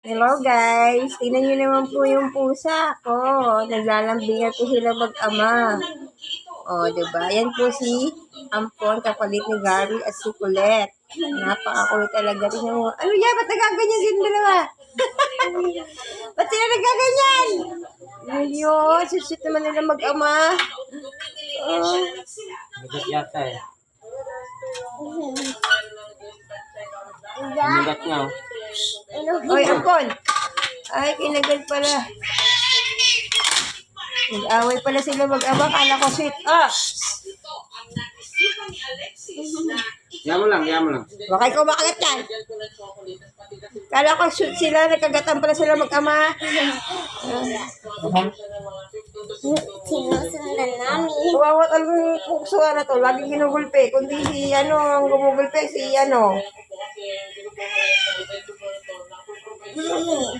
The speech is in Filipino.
Hello guys, tingnan nyo naman po yung pusa ko. Naglalambingan po sila mag-ama. O, oh, diba? Yan po si Ampon, kapalit ni Gary at si Colette. Napakakulit talaga rin yung... Ano yan? Ba't nagaganyan din dalawa? Ba't sila nagaganyan? Ayun, susut naman nila mag-ama. Oh. Bigat yata eh. Bigat nga. oh. Oy, Ampon! Ay, kinagal pala. Nag-away pala sila mag-ama. Kala ko sweet. Ah! Kaya mo lang, kaya mo lang. Baka ikaw makagat yan. Kala ko shoot sila, nagkagatan pala sila mag-ama. Sinusundan namin. Kawawa talaga yung kuksuha na to. Lagi ginugulpe. Kundi si ano, ang gumugulpe, si ano. Yeah.